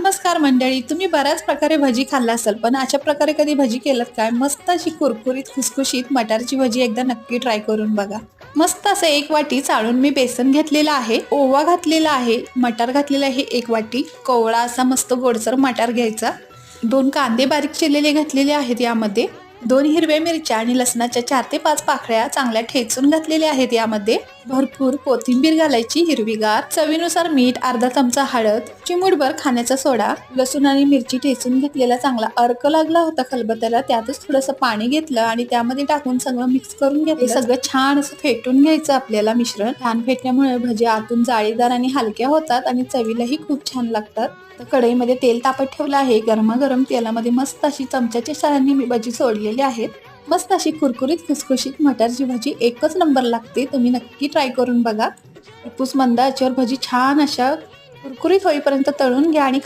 नमस्कार मंडळी. तुम्ही बऱ्याच प्रकारे भजी खाल्ला असाल पण अशा प्रकारे कधी भजी केलं काय? मस्त अशी कुरकुरीत खुसखुशीत मटारची भजी एकदा नक्की ट्राय करून बघा. मस्त असं एक वाटी चाळून मी बेसन घेतलेलं आहे ओवा घातलेला आहे मटार घातलेला आहे एक वाटी कोवळा असा मस्त गोडसर मटार घ्यायचा. दोन कांदे बारीक चिरलेले घातलेले आहेत यामध्ये दोन हिरव्या मिरच्या आणि लसणाच्या चार ते पाच पाकळ्या चांगल्या ठेचून घातलेल्या आहेत यामध्ये. भरपूर कोथिंबीर घालायची हिरवीगार चवीनुसार मीठ अर्धा चमचा हळद चिमूटभर खाण्याचा सोडा. लसूण आणि मिरची ठेचून घेतलेला चांगला अर्क लागला होता खलबत्याला. त्यातच थोडंसं पाणी घेतलं आणि त्यामध्ये टाकून सगळं मिक्स करून घेतलं. सगळं छान असं फेटून घ्यायचं आपल्याला मिश्रण. छान फेटल्यामुळे भजी आतून जाळीदार आणि हलक्या होतात आणि चवीलाही खूप छान लागतात. तर कढईमध्ये तेल तापत ठेवलं आहे. गरमागरम तेलामध्ये मस्त अशी चमच्याच्या शाळांनी मी भजी सोडलेली आहेत. मस्त अशी कुरकुरीत खुसखुशीत मटारची भाजी. एकच नंबर लागते तुम्ही नक्की ट्राय करून बघा. उपूस मंद याच्यावर भजी छान अशा कुरकुरीत होईपर्यंत तळून घ्या आणि